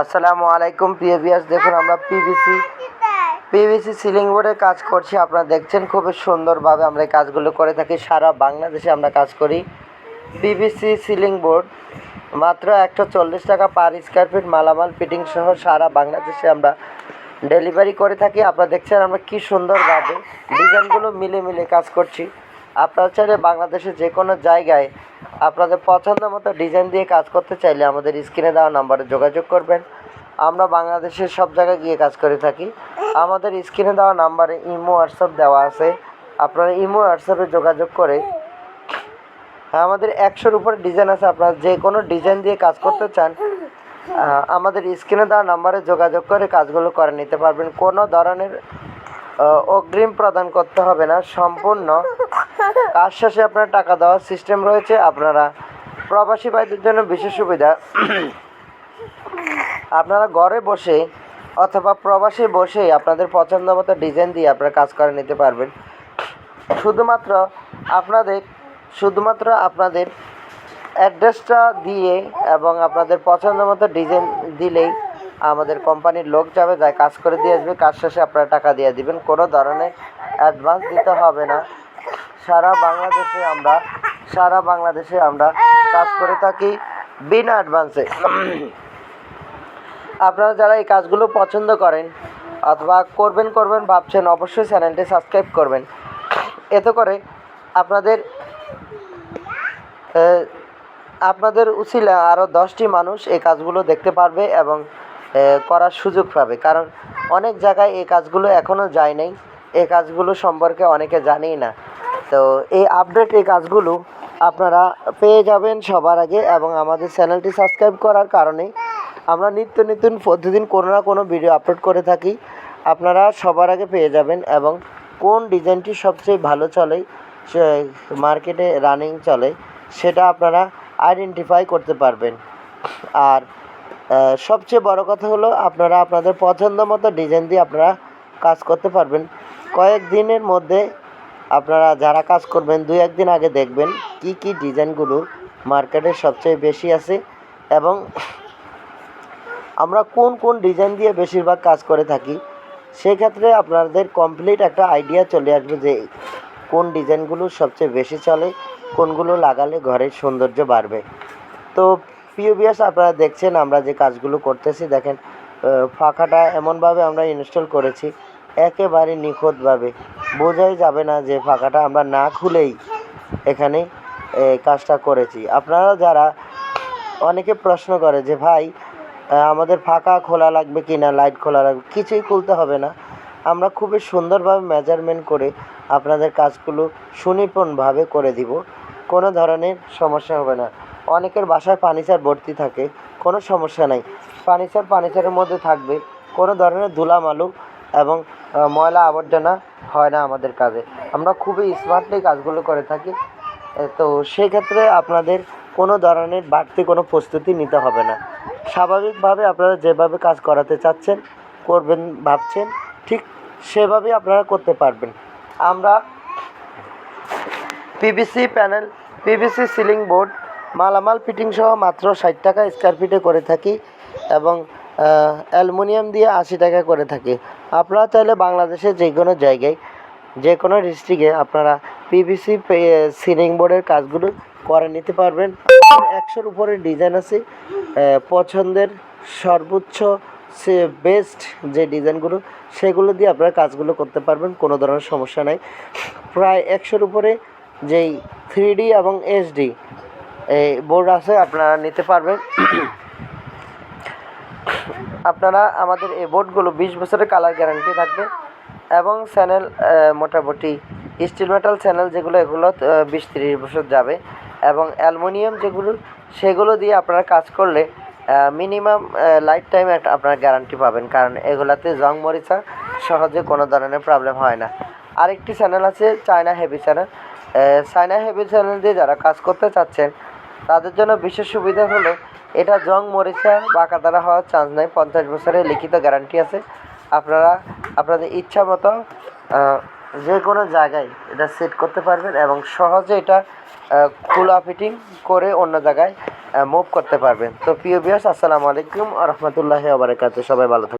আসসালামু আলাইকুম, প্রিয় বিয়াস দেখুন, আমরা পিভিসি পিভিসি সিলিং বোর্ডের কাজ করছি। আপনারা দেখছেন খুবই সুন্দরভাবে আমরা এই কাজগুলো করে থাকি। সারা বাংলাদেশে আমরা কাজ করি পিভিসি সিলিং বোর্ড মাত্র একশো চল্লিশ টাকা পার স্কোয়ার ফিট মালামাল ফিটিং সহ সারা বাংলাদেশে আমরা ডেলিভারি করে থাকি। আপনারা দেখছেন, আমরা কি সুন্দরভাবে ডিজাইনগুলো মিলে মিলে কাজ করছি। আপনারা চাইলে বাংলাদেশের যে কোনো জায়গায় আপনাদের পছন্দ মতো ডিজাইন দিয়ে কাজ করতে চাইলে আমাদের স্ক্রিনে দেওয়া নাম্বারে যোগাযোগ করবেন। আমরা বাংলাদেশের সব জায়গায় গিয়ে কাজ করে থাকি। আমাদের স্ক্রিনে দেওয়া নাম্বারে ইমো হোয়াটসঅ্যাপ দেওয়া আছে। আপনারা ইমো হোয়াটসঅ্যাপে যোগাযোগ করে হ্যাঁ, আমাদের একশোর উপরে ডিজাইন আছে। আপনারা যে কোনো ডিজাইন দিয়ে কাজ করতে চান আমাদের স্ক্রিনে দেওয়া নাম্বারে যোগাযোগ করে কাজগুলো করে নিতে পারবেন। কোনো ধরনের অগ্রিম প্রদান করতে হবে না। সম্পূর্ণ কাজ শেষে আপনার টাকা দেওয়ার সিস্টেম রয়েছে। আপনারা প্রবাসী ভাইদের জন্য বিশেষ সুবিধা। আপনারা ঘরে বসে অথবা প্রবাসে বসে আপনাদের পছন্দ মতো ডিজাইন দিয়ে আপনারা কাজ করে নিতে পারবেন। শুধুমাত্র আপনাদের শুধুমাত্র আপনাদের অ্যাড্রেসটা দিয়ে এবং আপনাদের পছন্দ মতো ডিজাইন দিলেই আমাদের কোম্পানির লোক যাবে, যায় কাজ করে দিয়ে আসবে। কাজ শেষে আপনারা টাকা দিয়ে দিবেন। কোনো ধরনের অ্যাডভান্স দিতে হবে না। সারা বাংলাদেশে আমরা, সারা বাংলাদেশে আমরা কাজ করে থাকি বিনা অ্যাডভান্সে আপনারা যারা এই কাজগুলো পছন্দ করেন অথবা করবেন করবেন ভাবছেন, অবশ্যই চ্যানেলটি সাবস্ক্রাইব করবেন। এতে করে আপনাদের আপনাদের উচিলা আরও দশটি মানুষ এই কাজগুলো দেখতে পারবে এবং করার সুযোগ পাবে। কারণ অনেক জায়গায় এই কাজগুলো এখনও যায় নাই। এই কাজগুলো সম্পর্কে অনেকে জানেই না। তো এই আপডেট এই কাজগুলো আপনারা পেয়ে যাবেন সবার আগে এবং আমাদের চ্যানেলটি সাবস্ক্রাইব করার কারণে। আমরা নিত্য নতুন প্রতিদিন কোনো না কোনো ভিডিও আপলোড করে থাকি। আপনারা সবার আগে পেয়ে যাবেন এবং কোন ডিজাইনটি সবচেয়ে ভালো চলে মার্কেটে রানিং চলে, সেটা আপনারা আইডেন্টিফাই করতে পারবেন। আর সবচেয়ে বড় কথা হলো আপনারা আপনাদের পছন্দ মতো ডিজাইন দিয়ে আপনারা কাজ করতে পারবেন। কয়েক দিনের মধ্যে আপনারা যারা কাজ করবেন, দুই একদিন আগে দেখবেন কি কি ডিজাইনগুলো মার্কেটে সবচেয়ে বেশি আছে এবং আমরা কোন কোন ডিজাইন দিয়ে বেশিরভাগ কাজ করে থাকি, সেক্ষেত্রে আপনাদের কমপ্লিট একটা আইডিয়া চলে আসবে যে কোন ডিজাইনগুলো সবচেয়ে বেশি চলে, কোনগুলো লাগালে ঘরের সৌন্দর্য বাড়বে। তো পিওবিএস আপনারা দেখছেন আমরা যে কাজগুলো করতেছি। দেখেন ফাঁকাটা এমনভাবে আমরা ইনস্টল করেছি, একেবারে নিখুঁতভাবে। বোঝাই যাবে না যে ফাঁকাটা আমরা না খুলেই এখানে কাজটা করেছি। আপনারা যারা অনেকে প্রশ্ন করে যে, ভাই আমাদের ফাঁকা খোলা লাগবে কি না, লাইট খোলা লাগবে? কিছুই খুলতে হবে না। আমরা খুবই সুন্দরভাবে মেজারমেন্ট করে আপনাদের কাজগুলো সুনিপুণভাবে করে দিব। কোনো ধরনের সমস্যা হবে না। অনেকের বাসায় ফার্নিচার ভর্তি থাকে, কোনো সমস্যা নাই। ফার্নিচার ফার্নিচারের মধ্যে থাকবে, কোনো ধরনের ধুলামালু এবং ময়লা আবর্জনা হয় না আমাদের কাজে। আমরা খুবই স্মার্টলি কাজগুলো করে থাকি। তো সেক্ষেত্রে আপনাদের কোনো ধরনের বাড়তি কোনো প্রস্তুতি নিতে হবে না। স্বাভাবিকভাবে আপনারা যেভাবে কাজ করাতে চাচ্ছেন, করবেন, ভাবছেন, ঠিক সেভাবেই আপনারা করতে পারবেন। আমরা PVC panel PVC ceiling board মালামাল ফিটিং সহ মাত্র ষাট টাকা স্কোয়ার ফিটে করে থাকি এবং অ্যালুমিনিয়াম দিয়ে আশি টাকা করে থাকে। আপনারা চাইলে বাংলাদেশের যে কোনো জায়গায় যে কোনো ডিস্ট্রিক্টে আপনারা পিভিসি সিলিং বোর্ডের কাজগুলো করে নিতে পারবেন। একশোর উপরে ডিজাইন আছে। পছন্দের সর্বোচ্চ সে বেস্ট যে ডিজাইনগুলো সেগুলো দিয়ে আপনারা কাজগুলো করতে পারবেন, কোনো ধরনের সমস্যা নাই। প্রায় একশোর উপরে যেই থ্রি এবং এইচডি এই বোর্ড আছে, আপনারা নিতে পারবেন। আপনারা আমাদের এই বোর্ডগুলো বিশ বছরের কালার গ্যারান্টি থাকবে এবং চ্যানেল মোটামুটি স্টিল মেটাল চ্যানেল যেগুলো, এগুলো বিশ তিরিশ বছর যাবে এবং অ্যালুমিনিয়াম যেগুলো, সেগুলো দিয়ে আপনারা কাজ করলে মিনিমাম লাইফ টাইম একটা আপনারা গ্যারান্টি পাবেন। কারণ এগুলাতে জং মরিচা সহজে কোনো ধরনের প্রবলেম হয় না। আরেকটি চ্যানেল আছে China heavy channel China heavy channel দিয়ে যারা কাজ করতে চাচ্ছেন, তাদের জন্য বিশেষ সুবিধা হলো এটা জং মরিচা বা দ্বারা হওয়ার চান্স নাই, পঞ্চাশ বছরের লিখিত গ্যারান্টি আছে। আপনারা, আপনাদের ইচ্ছা মতো যে কোনো জায়গায় এটা সেট করতে পারবেন এবং সহজে এটা খোলা ফিটিং করে অন্য জায়গায় মুভ করতে পারবেন। তো প্রিয় বিয়াস আসসালামু আলাইকুম রহমতুল্লাহ আবরাকাত সবাই ভালো থাকবেন